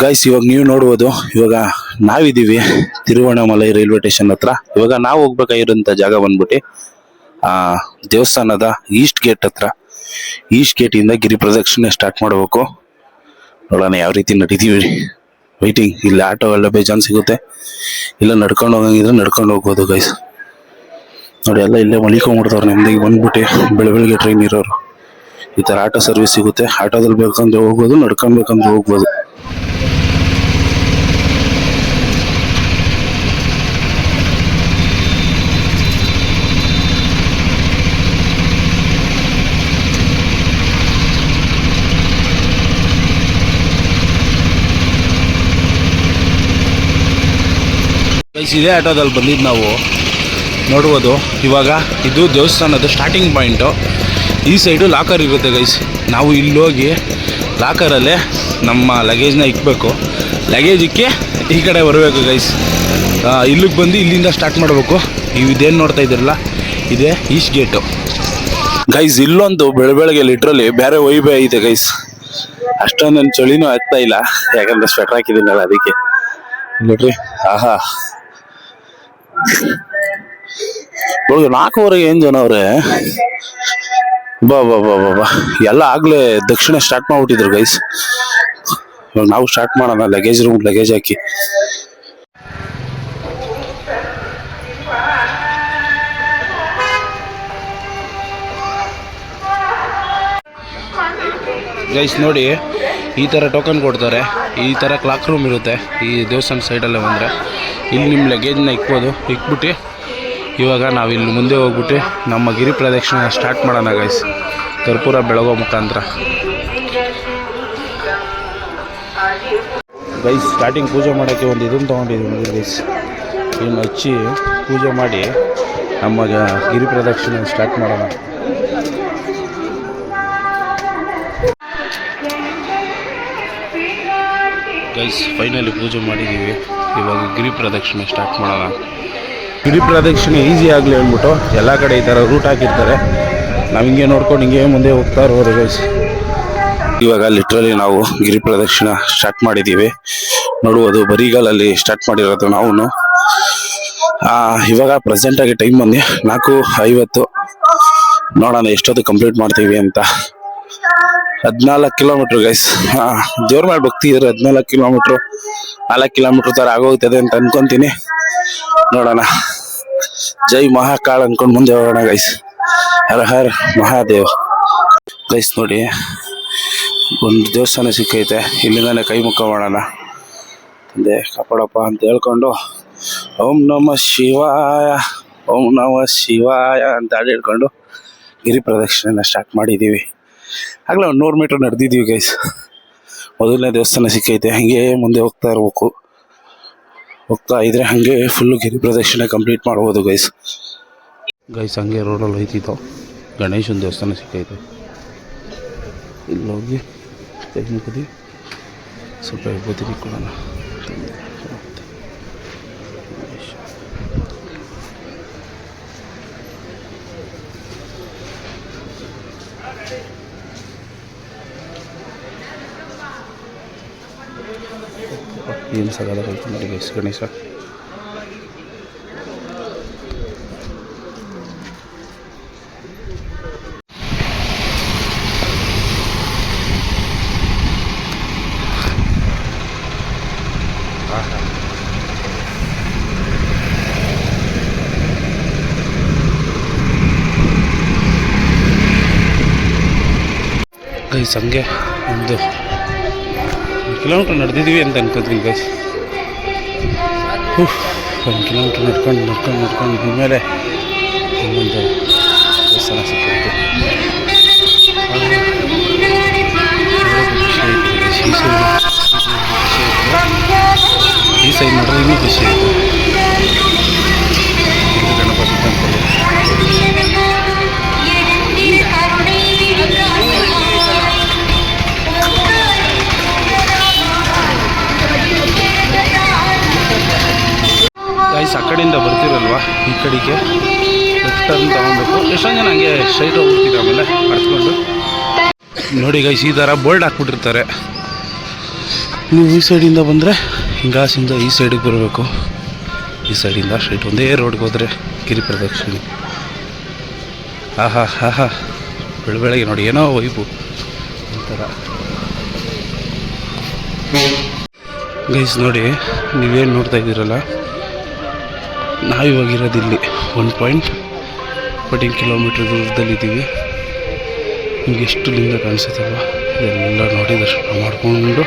Guys ಇವಾಗ ನೀವು ನೋಡ್ಬೋದು, ಇವಾಗ ನಾವಿದ್ದೀವಿ ತಿರುವಣ್ಣಾಮಲೈ ರೈಲ್ವೆ ಸ್ಟೇಷನ್ ಹತ್ರ. ಇವಾಗ ನಾವು ಹೋಗ್ಬೇಕಾಗಿರೋಂಥ ಜಾಗ ಬಂದ್ಬಿಟ್ಟು, ಆ, ದೇವಸ್ಥಾನದ ಈಸ್ಟ್ ಗೇಟ್ ಹತ್ರ. ಈಸ್ಟ್ ಗೇಟ್ ಇಂದ ಗಿರಿ ಪ್ರದಕ್ಷಿಣೆ ಸ್ಟಾರ್ಟ್ ಮಾಡಬೇಕು. ನೋಡೋಣ ಯಾವ ರೀತಿ ನಡೀತೀವಿ. ವೈಟಿಂಗ್ ಇಲ್ಲಿ ಆಟೋ ಎಲ್ಲ ಬೇಜಾನ್ ಸಿಗುತ್ತೆ. ಇಲ್ಲ ನಡ್ಕೊಂಡು ಹೋಗಂಗಿದ್ರೆ ನಡ್ಕೊಂಡು ಹೋಗ್ಬೋದು ಗೈಸ್ ನೋಡಿ, ಎಲ್ಲ ಇಲ್ಲೇ ಮಲಿಕೊಂಡ್ಬಿಡ್ತಾವ್ರೆ ನೆಮ್ಮದಿಗೆ ಬಂದ್ಬಿಟ್ಟು ಬೆಳ ಬೆಳಗ್ಗೆ ಟ್ರೈನ್ ಇರೋರು. ಈ ಥರ ಆಟೋ ಸರ್ವಿಸ್ ಸಿಗುತ್ತೆ. ಆಟೋದಲ್ಲಿ ಬೇಕಂದ್ರೆ ಹೋಗ್ಬೋದು ನಡ್ಕೊಬೇಕಂದ್ರೆ ಹೋಗ್ಬೋದು. ಇದೇ ಆಟೋದಲ್ಲಿ ಬಂದಿದ್ದು ನಾವು ನೋಡ್ಬೋದು. ಇವಾಗ ಇದು ದೇವಸ್ಥಾನದ ಸ್ಟಾರ್ಟಿಂಗ್ ಪಾಯಿಂಟು ಈ ಸೈಡು ಲಾಕರ್ ಇರುತ್ತೆ ಗೈಸ್ ನಾವು ಇಲ್ಲೋಗಿ ಲಾಕರಲ್ಲೇ ನಮ್ಮ ಲಗೇಜ್ನ ಇಕ್ಕಬೇಕು ಲಗೇಜ್ ಇಕ್ಕಿ ಈ ಕಡೆ ಬರಬೇಕು ಗೈಸ್ ಇಲ್ಲಿಗೆ ಬಂದು ಇಲ್ಲಿಂದ ಸ್ಟಾರ್ಟ್ ಮಾಡಬೇಕು. ನೀವು ಇದೇನು ನೋಡ್ತಾ ಇದ್ದೀರಲ್ಲ? ಇದೇ ಈಸ್ಟ್ ಗೇಟು ಗೈಸ್ ಇಲ್ಲೊಂದು ಬೆಳೆ ಬೆಳಗ್ಗೆ ಲಿಟ್ರಲಿ ಬೇರೆ ವೈಬೆ ಇದೆ ಗೈಸ್ ಅಷ್ಟೊಂದು ಚಳಿನೂ ಆಗ್ತಾ ಇಲ್ಲ. ಯಾಕಂದ್ರೆ ಸ್ವೆಟರ್ ಹಾಕಿದ್ದೀನಲ್ಲ ಅದಕ್ಕೆ. ನೋಡ್ರಿ, ಆಹಾ. ಬೆಳಗ್ಗೆ ನಾಲ್ಕೂವರೆಗೆ ಏನು ಜನ ಅವ್ರೆ? ಬಾ ಬಾ ಬಾ ಬಾ ಬಾ. ಎಲ್ಲ ಆಗ್ಲೇ ದಕ್ಷಿಣ ಸ್ಟಾರ್ಟ್ ಮಾಡ್ಬಿಟ್ಟಿದ್ರು ಗೈಸ್ ಇವಾಗ ನಾವು ಸ್ಟಾರ್ಟ್ ಮಾಡೋಣ ಲಗೇಜ್ ರೂಮ್ ಲಗೇಜ್ ಹಾಕಿ. ಗೈಸ್ ನೋಡಿ ಈ ಥರ ಟೋಕನ್ ಕೊಡ್ತಾರೆ. ಈ ಥರ ಕ್ಲಾಕ್ ರೂಮ್ ಇರುತ್ತೆ. ಈ ದೇವಸ್ಥಾನ ಸೈಡಲ್ಲೇ ಬಂದರೆ. ಇಲ್ಲಿ ನಿಮ್ಮ ಲಗೇಜ್ನ ಇಕ್ಬೋದು. ಇಕ್ಬಿಟ್ಟು ಇವಾಗ ನಾವು ಇಲ್ಲಿ ಮುಂದೆ ಹೋಗ್ಬಿಟ್ಟು ನಮ್ಮ ಗಿರಿ ಪ್ರದಕ್ಷಿಣ ಸ್ಟಾರ್ಟ್ ಮಾಡೋಣ ಗೈಸ್ ಕರ್ಪೂರ ಬೆಳಗೋ ಮುಖಾಂತರ. ಗೈಸ್ ಸ್ಟಾರ್ಟಿಂಗ್ ಪೂಜೆ ಮಾಡೋಕ್ಕೆ ಒಂದು ಇದನ್ನು ತೊಗೊಂಡಿದ್ದೀವಿ ಗೈಸ್ ಇನ್ನು ಹಚ್ಚಿ ಪೂಜೆ ಮಾಡಿ ನಮ್ಮ ಗಿರಿ ಪ್ರದಕ್ಷಿಣೆ ಸ್ಟಾರ್ಟ್ ಮಾಡೋಣ. ಗೈಸ್ ಫೈನಲಿ ಪೂಜೆ ಮಾಡಿದ್ದೀವಿ ಇವಾಗ ಗಿರಿ ಪ್ರದಕ್ಷಿಣೆ ಸ್ಟಾರ್ಟ್ ಮಾಡೋಣ. ಗಿರಿ ಪ್ರದಕ್ಷಿಣೆ ಈಸಿ ಆಗಲಿ ಅಂದ್ಬಿಟ್ಟು ಎಲ್ಲ ಕಡೆ ಈ ಥರ ರೂಟ್ ಹಾಕಿರ್ತಾರೆ. ನಾವು ಹಿಂಗೆ ನೋಡ್ಕೊಂಡು ಹಿಂಗೆ ಮುಂದೆ ಹೋಗ್ತಾ ಇರೋರು ಗೈಸ್ ಇವಾಗ ಲಿಟ್ರಲಿ ನಾವು ಗಿರಿ ಪ್ರದಕ್ಷಿಣೆ ಸ್ಟಾರ್ಟ್ ಮಾಡಿದ್ದೀವಿ ನೋಡುವುದು ಬರಿಗಾಲಲ್ಲಿ ಸ್ಟಾರ್ಟ್ ಮಾಡಿರೋದು ನಾವು. ಇವಾಗ ಪ್ರೆಸೆಂಟಾಗಿ ಟೈಮ್ ಬಂದು ನಾಲ್ಕು ಐವತ್ತು. ನೋಡೋಣ ಎಷ್ಟೊತ್ತು ಕಂಪ್ಲೀಟ್ ಮಾಡ್ತೀವಿ ಅಂತ. ಹದಿನಾಲ್ಕು ಕಿಲೋಮೀಟ್ರ್ ಗೈಸ್ ದೇವ್ರ ಮಾಡಿ ಹೋಗ್ತಿದ್ರು ಹದಿನಾಲ್ಕು ಕಿಲೋಮೀಟ್ರು, ನಾಲ್ಕು ಕಿಲೋಮೀಟ್ರ್ ಥರ ಆಗೋಗ್ತದೆ ಅಂತ ಅನ್ಕೊಂತೀನಿ. ನೋಡೋಣ. ಜೈ ಮಹಾಕಾಳ ಅನ್ಕೊಂಡು ಮುಂದೆ ಹೋಗೋಣ ಗೈಸ್ ಹರ ಹರ್ ಮಹಾದೇವ್. ಗೈಸ್ ನೋಡಿ, ಒಂದು ದೇವಸ್ಥಾನ ಸಿಕ್ಕೈತೆ. ಇಲ್ಲಿಂದಾನೆ ಕೈ ಮುಖ ಮಾಡೋಣ. ತಂದೆ ಕಾಪಾಡಪ್ಪ ಅಂತ ಹೇಳ್ಕೊಂಡು, ಓಂ ನಮ ಶಿವಾಯ, ಓಂ ನಮ ಶಿವಾಯ ಅಂತ ಹಾಡು ಹೇಳ್ಕೊಂಡು ಗಿರಿ ಪ್ರದಕ್ಷಿಣೆನ ಸ್ಟಾರ್ಟ್ ಮಾಡಿದ್ದೀವಿ ಆಗಲೇ ಒಂದು ನೂರು ಮೀಟ್ರ್ ನಡೆದಿದ್ದೀವಿ ಗೈಸ್ ಮೊದಲನೇ ದೇವಸ್ಥಾನ ಸಿಕ್ಕೈತೆ, ಹಾಗೆ ಮುಂದೆ ಹೋಗ್ತಾ ಇರಬೇಕು. ಹೋಗ್ತಾ ಇದ್ರೆ ಹಾಗೆ ಫುಲ್ಲು ಗಿರಿ ಪ್ರದಕ್ಷಿಣೆ ಕಂಪ್ಲೀಟ್ ಮಾಡ್ಬೋದು ಗೈಸ್ ಗೈಸ್ ಹಂಗೆ ರೋಡಲ್ಲಿ ಹೋಯ್ತಿತ್ತು. ಗಣೇಶನ ದೇವಸ್ಥಾನ ಸಿಕ್ಕೈತೆ. ಇಲ್ಲಿ ಹೋಗಿ ಸ್ವಲ್ಪ ವಿಭೂತಿ ಕೊಡೋಣ ಏನು ಸಗದಾಗೈತೆ ನೋಡಿ ಗೈಸ್ ಗಣೇಶ ಗೈಸ್ ಒಂದು ಕಿಲೋಮೀಟ್ರ್ ನಡೆದಿದ್ವಿ ಅಂತ ಅನ್ಕೋತೀನಿ ಗೈಸ್ ಒಂದು ಕಿಲೋಮೀಟ್ರ್ ನಡ್ಕೊಂಡು ನಡ್ಕೊಂಡು ನಡ್ಕೊಂಡು ಬಂದಮೇಲೆ ಇನ್ನೊಂದು ದೇವಸ್ಥಾನ ಸಿಕ್ಕಿತ್ತು ಈ ಸೈಡ್ ನೋಡಿದ್ರೆ ಇನ್ನೂ ಖುಷಿ ಆಯಿತು. ಗೈಸ್ ಆ ಕಡೆಯಿಂದ ಬರ್ತಿರಲ್ವಾ? ಈ ಕಡೆಗೆ ಲೆಫ್ಟ್ ಟರ್ನ್ ತಗೊಬೇಕು. ಎಷ್ಟೊಂದು ಜನ ಹಂಗೆ ಸ್ಟ್ರೈಟ್ ಹೋಗ್ಬಿಡ್ತೀವಿ ಆಮೇಲೆ ಹಡ್ಸ್ಕೊಂಡು ನೋಡಿ ಗೈಸ್ ಈ ಥರ ಬೋಲ್ಡ್ ಹಾಕ್ಬಿಟ್ಟಿರ್ತಾರೆ. ನೀವು ಈ ಸೈಡಿಂದ ಬಂದರೆ ಹಿಂಗಾಸಿಂದ ಈ ಸೈಡಿಗೆ ಬರಬೇಕು. ಈ ಸೈಡಿಂದ ಸ್ಟ್ರೈಟ್ ಒಂದೇ ರೋಡ್ಗೆ ಹೋದರೆ ಗಿರಿ ಪ್ರದಕ್ಷಿಣೆ. ಆಹಾ ಆಹಾ ಬೆಳ ಬೆಳಗ್ಗೆ ನೋಡಿ, ಏನೋ ವೈಬು. ಒಂಥರ. ಗೈಸ್ ನೋಡಿ, ನೀವೇನು ನೋಡ್ತಾ ಇದ್ದೀರಲ್ಲ? ನಾವಿವಾಗಿರೋದು ಇಲ್ಲಿ ಒನ್ ಪಾಯಿಂಟ್ ಫೋರ್ಟೀನ್ ಕಿಲೋಮೀಟ್ರ್ ದೂರದಲ್ಲಿದ್ದೀವಿ. ನಿಮ್ಗೆ ಎಷ್ಟು ಲಿಂಗ ಕಾಣಿಸುತ್ತಲ್ವ? ಇದೆಲ್ಲ ನೋಡಿ ದರ್ಶನ ಮಾಡಿಕೊಂಡು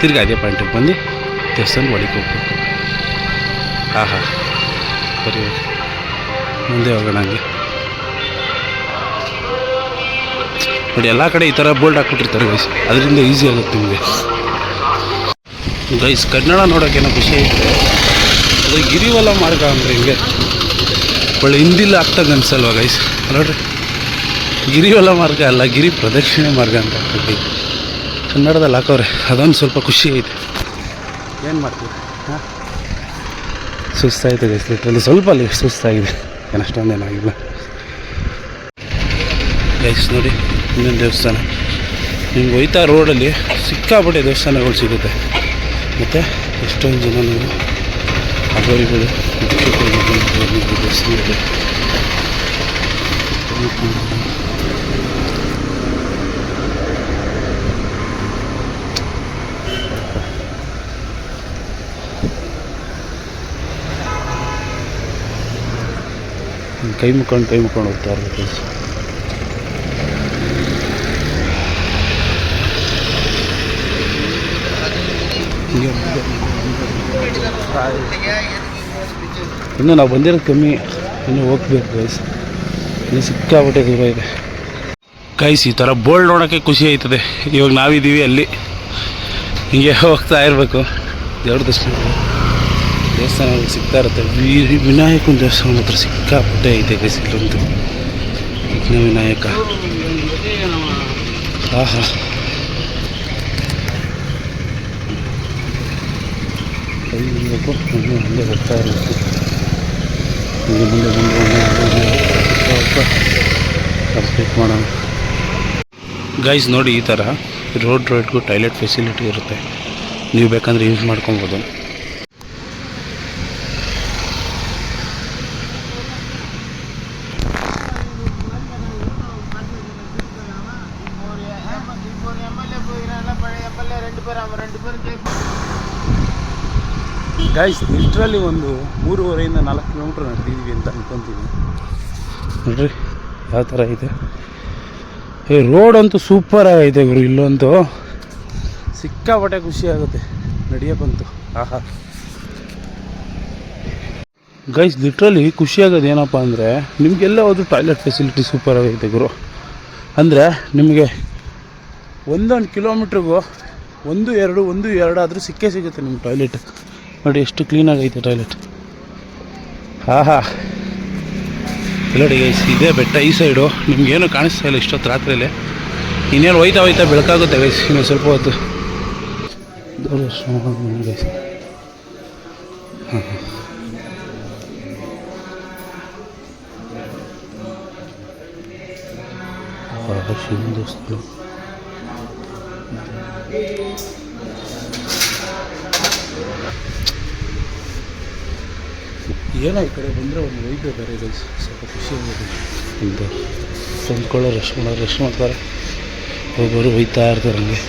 ತಿರ್ಗಿ ಅದೇ ಪಾಯಿಂಟಿಗೆ ಬಂದು ದೇವಸ್ಥಾನ ಒಳಗೆ ಹೋಗ್ಬೇಕು. ಆಹಾ ಸರಿ ಮುಂದೆ ಹೋಗೋಣ ಹಂಗೆ. ನೋಡಿ, ಎಲ್ಲ ಕಡೆ ಈ ಥರ ಬೋಲ್ಡ್ ಹಾಕ್ಬಿಟ್ಟಿರ್ತಾರೆ ಗೈಸ್ ಅದರಿಂದ ಈಸಿ ಆಗುತ್ತೆ ನಿಮಗೆ. ಗೈಸ್ ಕನ್ನಡ ನೋಡೋಕ್ಕೇನೋ ಖುಷಿ ಐತೆ ಅದು ಗಿರಿವಲ ಮಾರ್ಗ ಅಂದರೆ ಹಿಂಗೆ? ಒಳ್ಳೆ ಹಿಂದಿಲ್ಲ ಆಗ್ತದೆ ಅನ್ಸಲ್ವ ಗೈಸ್ ನೋಡ್ರಿ ಗಿರಿವಲ ಮಾರ್ಗ ಅಲ್ಲ, ಗಿರಿ ಪ್ರದಕ್ಷಿಣೆ ಮಾರ್ಗ ಅಂತ ಆಗ್ತದೆ. ಕನ್ನಡದಲ್ಲಿ ಹಾಕೋರೆ, ಅದೊಂದು ಸ್ವಲ್ಪ ಖುಷಿ ಐತೆ. ಏನು ಮಾಡ್ತೀವಿ ಹಾಂ? ಸುಸ್ತಾಯಿತು ಗೈಸ್ ಲಿಟ್ರಲ್ಲಿ ಸ್ವಲ್ಪ ಅಲ್ಲಿ ಸುಸ್ತಾಗಿದೆ. ಏನು ಅಷ್ಟೊಂದೇನಾಗಿಲ್ಲ ಗೈಸ್ ನೋಡಿ, ಇನ್ನೊಂದು ದೇವಸ್ಥಾನ. ನಿಮ್ಗೆ ಹೋಯ್ತಾ ರೋಡಲ್ಲಿ ಸಿಕ್ಕಾಪಟ್ಟೆ ದೇವಸ್ಥಾನಗಳು ಸಿಗುತ್ತೆ. ಮತ್ತು ಎಷ್ಟೊಂದು ಜನ ನೀವು ಅಗೋರಿಗಳು ಭಿಕ್ಷುಕರು ಬಂದು ದೇವಸ್ಥಾನದಲ್ಲಿ ಕೈ ಮುಕ್ಕೊಂಡು ಕೈ ಮುಕ್ಕೊಂಡು ಹೋಗ್ತಾ ಇರ್ಬೇಕು guys. ಹಿಂಗೆ ಇನ್ನು ನಾವು ಬಂದಿರೋದು ಕಮ್ಮಿ. ಇನ್ನು ಹೋಗ್ಬೇಕು ಗೈಸ್ ಇನ್ನು ಸಿಕ್ಕಾಪಟ್ಟೆ ದೂರ ಇದೆ. ಗೈಸ್ ಈ ಥರ ಬೋಲ್ಡ್ ನೋಡೋಕ್ಕೆ ಖುಷಿ ಆಯ್ತದೆ. ಇವಾಗ ನಾವಿದ್ದೀವಿ ಅಲ್ಲಿ. ಹಿಂಗೆ ಹೋಗ್ತಾ ಇರಬೇಕು. ದೇವ್ರ ದರ್ಶನ ದೇವಸ್ಥಾನ ಸಿಗ್ತಾ ಇರುತ್ತೆ. ವಿನಾಯಕನ ದೇವಸ್ಥಾನ ಹತ್ರ ಸಿಕ್ಕಾಪಟ್ಟೆ ಐತೆ ಗೈಸ್ ಇಲ್ಲೊಂದು. ವಿಘ್ನ ವಿನಾಯಕ ಆಹಾ. ಕೈ ಹಿಡಿಬೇಕು ಮುಂದೆ ಹಂಗೆ ಹೋಗ್ತಾ ಇರಬೇಕು ಹಿಂಗೆ ಮುಂದೆ ಮುಂದೆ ಕಂಪ್ಲೀಟ್ ಮಾಡೋಣ ಗೈಸ್ ನೋಡಿ ಈ ಥರ ರೋಡ್ ರೋಡ್ಗೂ ಟಾಯ್ಲೆಟ್ ಫೆಸಿಲಿಟಿ ಇರುತ್ತೆ. ನೀವು ಬೇಕಂದ್ರೆ ಯೂಸ್ ಮಾಡ್ಕೊಬೋದು. ಗೈಸ್ ಲಿಟ್ರಲ್ಲಿ ಒಂದು ಮೂರುವರೆಯಿಂದ ನಾಲ್ಕು ಕಿಲೋಮೀಟ್ರ್ ನಡೆದಿದ್ದೀವಿ ಅಂತ ಅನ್ಕೊತೀನಿ. ನೋಡ್ರಿ ಯಾವ ಥರ ಇದೆ? ಏ ರೋಡ್ ಅಂತೂ ಸೂಪರ್ ಆಗೈತೆ ಗುರು ಇಲ್ಲಂತೂ ಸಿಕ್ಕಾಪಟ್ಟೆ ಖುಷಿ ಆಗುತ್ತೆ. ಬಂತು. ಆಹಾ. ಗೈಸ್ ಲಿಟ್ರಲಿ ಖುಷಿಯಾಗೋದು ಏನಪ್ಪ ಅಂದರೆ ನಿಮಗೆಲ್ಲ ಹೋದ್ರು ಟಾಯ್ಲೆಟ್ ಫೆಸಿಲಿಟಿ ಸೂಪರ್ ಆಗೈತೆ ಗುರು. ಅಂದರೆ ನಿಮಗೆ ಒಂದೊಂದು ಕಿಲೋಮೀಟ್ರಿಗೂ ಒಂದು ಎರಡು ಒಂದು ಎರಡು ಆದರೂ ಸಿಕ್ಕೇ ಸಿಗುತ್ತೆ ನಿಮ್ಮ ಟಾಯ್ಲೆಟ್ ನೋಡಿ ಎಷ್ಟು ಕ್ಲೀನಾಗೈತೆ ಟಾಯ್ಲೆಟ್ ಹಾ ಹಾ ನೋಡಿ ಗೈಸ್ ಇದೇ ಬೆಟ್ಟ ಈ ಸೈಡು ನಿಮ್ಗೇನು ಕಾಣಿಸ್ತಾ ಇಲ್ಲ ಇಷ್ಟೊತ್ತು ರಾತ್ರಿಯಲ್ಲಿ ಇನ್ನೇನು ಹೋಯ್ತಾ ಹೋಯ್ತಾ ಬೆಳಕಾಗುತ್ತೆ ಗೈಸ್ ಇನ್ನು ಸ್ವಲ್ಪ ಹೊತ್ತು. ಗೈಸ್ ಹಾಂ ಹಾಂ ಏನೋ ಈ ಕಡೆ ಬಂದರೆ ಒಂದು ವೈದ್ಯ ಬೇರೆ ಇದೆ. ಸ್ವಲ್ಪ ಖುಷಿ ಆಗಿದೆ ಒಂದು ತಂದ್ಕೊಳ್ಳೋ ರೆಸ್ಟ್ ಮಾಡೋರು ರಶ್ ಮಾಡ್ತಾರೆ. ಒಬ್ಬರು ಒಯ್ತಾ ಇರ್ತಾರೆ ಹಂಗೆ.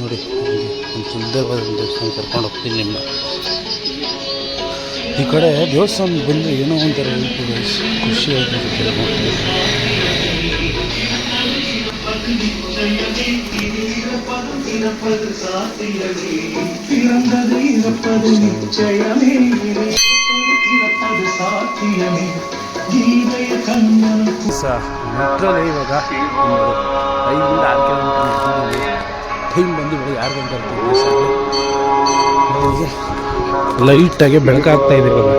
ನೋಡಿ ಒಂದು ಸುಂದರವಾದ ದರ್ಶನ ಕರ್ಕೊಂಡು ಹೋಗ್ತೀನಿ ನಿಮ್ಮನ್ನ ಈ ಕಡೆ ದೇವಸ್ಥಾನ ಬಂದರೆ ಏನೋ ಒಂಥರ ಖುಷಿ ಆಗಿರುತ್ತೆ ಮೆಟ್ರಲ್ಲಿ ಇವಾಗ ಐದರಿಂದ ಆರು ಕಿಲೋಮೀಟರ್ ಟೈಮ್ ಬಂದು ಆರು ಗಂಟೆ ಲೈಟಾಗಿ ಬೆಳಕಾಗ್ತಾ ಇದೆ ಇವಾಗ.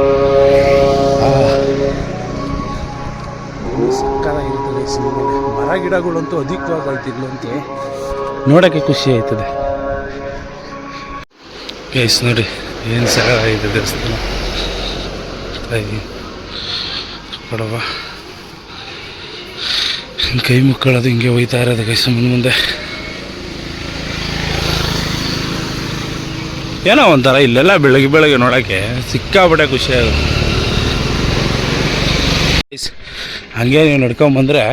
ಮರ ಗಿಡಗಳಂತೂ ಅಧಿಕವಾಗಿ ಆಯ್ತು ಇಲ್ಲಂತೂ ನೋಡೋಕ್ಕೆ ಖುಷಿ ಆಯ್ತದೆ. ಗೈಸ್ ನೋಡಿ, ಏನು ಸಗದಾಗಿದೆ ದೇವಸ್ಥಾನ. ಕೊಡವ ಕೈ ಅದು ಹಿಂಗೆ ಹೋಯ್ತಾ ಇರೋದು ಗೈಸ್ ಮುಂದೆ ಮುಂದೆ. ಏನೋ ಒಂಥರ ಇಲ್ಲೆಲ್ಲ ಬೆಳಗ್ಗೆ ಬೆಳಗ್ಗೆ ನೋಡೋಕ್ಕೆ ಸಿಕ್ಕಾಪಟ್ಟೆ ಖುಷಿ ಆಗುತ್ತೆ. ಹಂಗೆ ನೀವು ನಡ್ಕೊಂಬಂದರೆ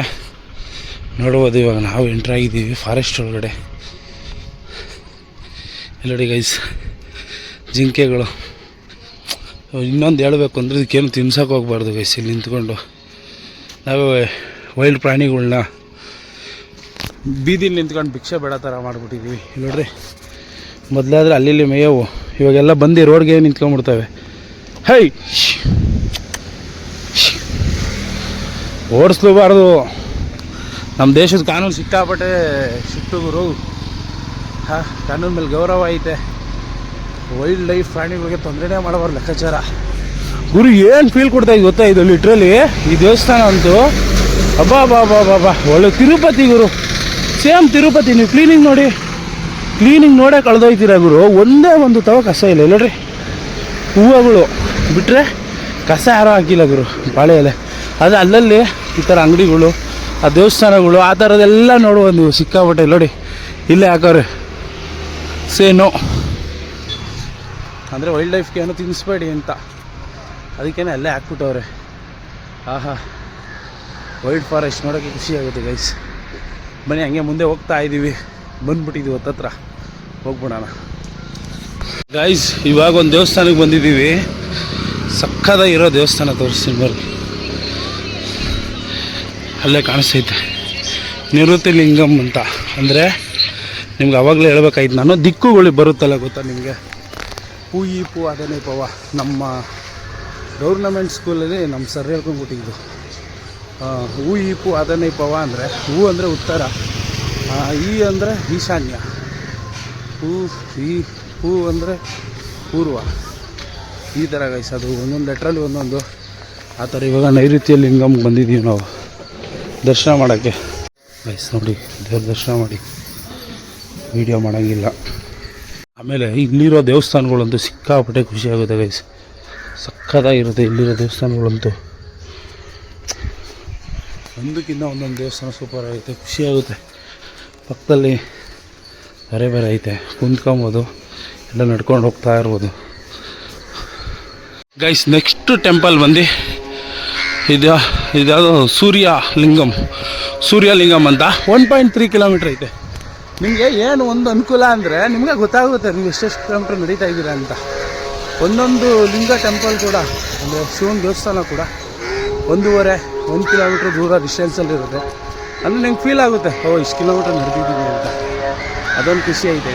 ನೋಡ್ಬೋದು ಇವಾಗ ನಾವು ಎಂಟ್ರ್ ಆಗಿದ್ದೀವಿ ಫಾರೆಸ್ಟ್ ಒಳಗಡೆ. ಎಲ್ಲಡಿ ಗೈಸ್ ಜಿಂಕೆಗಳು. ಇನ್ನೊಂದು ಹೇಳಬೇಕು ಅಂದರೆ ಇದಕ್ಕೇನು ತಿನ್ಸೋಕೆ ಹೋಗ್ಬಾರ್ದು ಗೈಸ್ ಇಲ್ಲಿ ನಿಂತ್ಕೊಂಡು. ನಾವು ವೈಲ್ಡ್ ಪ್ರಾಣಿಗಳನ್ನ ಬೀದಿಲಿ ನಿಂತ್ಕೊಂಡು ಭಿಕ್ಷೆ ಬೇಡ ಥರ ಮಾಡಿಬಿಟ್ಟಿದ್ದೀವಿ ನೋಡ್ರಿ. ಮೊದಲಾದ್ರೆ ಅಲ್ಲಿ ಇಲ್ಲಿ ಮೇಯವು. ಇವಾಗೆಲ್ಲ ಬಂದು ರೋಡ್ಗೆ ನಿಂತ್ಕೊಂಡ್ಬಿಡ್ತವೆ. ಹೈ ಓಡಿಸ್ಲೂಬಾರ್ದು ನಮ್ಮ ದೇಶದ ಕಾನೂನು ಸಿಕ್ಕಾಪಟ್ಟೆ ಸಿಕ್ತು ಗುರು ಹಾಂ, ಕಾನೂನು ಮೇಲೆ ಗೌರವ ಐತೆ. ವೈಲ್ಡ್ ಲೈಫ್ ಪ್ರಾಣಿಗಳಿಗೆ ತೊಂದರೆನೇ ಮಾಡಬಾರ್ದು ಲೆಕ್ಕಾಚಾರ. ಗುರು ಏನು ಫೀಲ್ ಕೊಡ್ತಾ ಇದೆ ಗೊತ್ತಾ ಇದು ಲಿಟ್ರಲಿ ಈ ದೇವಸ್ಥಾನ ಅಂತೂ ಅಬ್ಬಾ ಬಾ ಬಾ ಬಾ ಬಾ ಒಳ್ಳೆ ತಿರುಪತಿ ಗುರು. ಸೇಮ್ ತಿರುಪತಿ, ನೀವು ಕ್ಲೀನಿಂಗ್ ನೋಡಿ. ಕ್ಲೀನಿಂಗ್ ನೋಡೇ ಕಳೆದೋಯ್ತೀರ ಗುರು? ಒಂದೇ ಒಂದು ತವ ಕಸ ಇಲ್ಲ ನೋಡ್ರಿ. ಹೂವುಗಳು ಬಿಟ್ಟರೆ ಕಸ ಯಾರೂ ಹಾಕಿಲ್ಲ ಗುರು, ಬಾಳೆ ಎಲೆ. ಅದು ಅಲ್ಲಲ್ಲಿ ಈ ಥರ ಅಂಗಡಿಗಳು, ಆ ದೇವಸ್ಥಾನಗಳು, ಆ ಥರದ್ದೆಲ್ಲ ನೋಡುವ ನೀವು ಸಿಕ್ಕಾಪಟ್ಟೆ ನೋಡಿ. ಇಲ್ಲೇ ಹಾಕೋರಿ. ಸೇನು ಅಂದರೆ ವೈಲ್ಡ್ ಲೈಫ್ಗೆ ಏನೋ ತಿನ್ನಿಸ್ಬೇಡಿ ಅಂತ. ಅದಕ್ಕೇನೆ ಅಲ್ಲೇ ಹಾಕ್ಬಿಟ್ಟವ್ರೆ. ಆಹಾ. ವೈಲ್ಡ್ ಫಾರೆಸ್ಟ್ ನೋಡೋಕ್ಕೆ ಖುಷಿ ಆಗುತ್ತೆ ಗೈಸ್ ಬನ್ನಿ, ಹಂಗೆ ಮುಂದೆ ಹೋಗ್ತಾ ಇದ್ದೀವಿ ಬಂದ್ಬಿಟ್ಟಿದ್ದೀವಿ ಹತ್ತತ್ರ ಹೋಗ್ಬಿಡೋಣ. ಗೈಸ್ ಇವಾಗ ಒಂದು ದೇವಸ್ಥಾನಕ್ಕೆ ಬಂದಿದ್ದೀವಿ. ಸಕ್ಕದ ಇರೋ ದೇವಸ್ಥಾನ ತೋರಿಸ್ತೀನಿ ಬರ್ರಿ. ಅಲ್ಲೇ ಕಾಣಿಸ್ತೈತೆ. ನಿವೃತ್ತಿ ಲಿಂಗಂ ಅಂತ. ಅಂದರೆ ನಿಮ್ಗೆ ಆವಾಗಲೇ ಹೇಳ್ಬೇಕಾಯ್ತು ನಾನು. ದಿಕ್ಕುಗಳಿಗೆ ಬರುತ್ತಲ್ಲ ಗೊತ್ತಾ ನಿಮಗೆ? ಪೂ ಈ ಪೂ ಅದನ್ನೇ ಪವ ನಮ್ಮ ಗೌರ್ನಮೆಂಟ್ ಸ್ಕೂಲಲ್ಲಿ ನಮ್ಮ ಸರ್ ಹೇಳ್ಕೊಂಡ್ಬಿಟ್ಟಿದ್ದು. ಹೂ ಈ ಪೂ ಅದನ್ನೇ ಪವ ಅಂದರೆ ಹೂ ಅಂದರೆ ಉತ್ತರ. ಈ ಅಂದರೆ ಈಶಾನ್ಯ. ಹೂ, ಈ ಹೂ ಅಂದರೆ ಪೂರ್ವ. ಈ ಥರ ಗೈಸ್ ಅದು ಒಂದೊಂದು ಲೆಟ್ರಲ್ಲಿ ಒಂದೊಂದು ಆ ಥರ ಇವಾಗ ನೈಋತ್ಯ ಲಿಂಗಮ್ ಬಂದಿದ್ದೀವಿ ನಾವು. ದರ್ಶನ ಮಾಡೋಕ್ಕೆ. ಗೈಸ್ ನೋಡಿ, ದೇವ್ರ ದರ್ಶನ ಮಾಡಿ. ವೀಡಿಯೋ ಮಾಡೋಂಗಿಲ್ಲ. ಆಮೇಲೆ ಇಲ್ಲಿರೋ ದೇವಸ್ಥಾನಗಳಂತೂ ಸಿಕ್ಕಾಪಟ್ಟೆ ಖುಷಿಯಾಗುತ್ತೆ ಗೈಸ್ ಸಕ್ಕತ್ತಾಗಿರುತ್ತೆ ಇಲ್ಲಿರೋ ದೇವಸ್ಥಾನಗಳಂತೂ. ಒಂದಕ್ಕಿಂತ ಒಂದೊಂದು ದೇವಸ್ಥಾನ ಸೂಪರ್ ಆಗುತ್ತೆ ಖುಷಿಯಾಗುತ್ತೆ ಪಕ್ಕದಲ್ಲಿ ಬೇರೆ ಬೇರೆ ಐತೆ. ಕುಂತ್ಕೊಬೋದು. ಎಲ್ಲ ನಡ್ಕೊಂಡು ಹೋಗ್ತಾ ಇರ್ಬೋದು. ಗೈಸ್ ನೆಕ್ಸ್ಟು ಟೆಂಪಲ್ ಬಂದು ಇದು, ಇದ್ಯಾವುದು ಸೂರ್ಯ ಲಿಂಗಂ ಸೂರ್ಯ ಲಿಂಗಂ ಅಂತ. ಒನ್ ಪಾಯಿಂಟ್ ತ್ರೀ ಕಿಲೋಮೀಟ್ರ್ ಐತೆ. ನಿಮಗೆ ಏನು ಒಂದು ಅನುಕೂಲ ಅಂದರೆ ನಿಮಗೆ ಗೊತ್ತಾಗುತ್ತೆ ನೀವು ಎಷ್ಟೆಷ್ಟು ಕಿಲೋಮೀಟ್ರ್ ನಡೀತಾ ಇದ್ದೀರಾ ಅಂತ. ಒಂದೊಂದು ಲಿಂಗ ಟೆಂಪಲ್ ಕೂಡ, ಅಂದರೆ ಶಿವನ ದೇವಸ್ಥಾನ ಕೂಡ ಒಂದೂವರೆ, ಒಂದು ಕಿಲೋಮೀಟ್ರ್ ದೂರ ಡಿಸ್ಟೆನ್ಸಲ್ಲಿರುತ್ತೆ ಅಂದರೆ ನಿಮ್ಗೆ ಫೀಲ್ ಆಗುತ್ತೆ, ಓ, ಇಷ್ಟು ಕಿಲೋಮೀಟ್ರ್ ನಡೆದಿದ್ದೀನಿ ಅಂತ. ಅದೊಂದು ಖುಷಿ ಐತೆ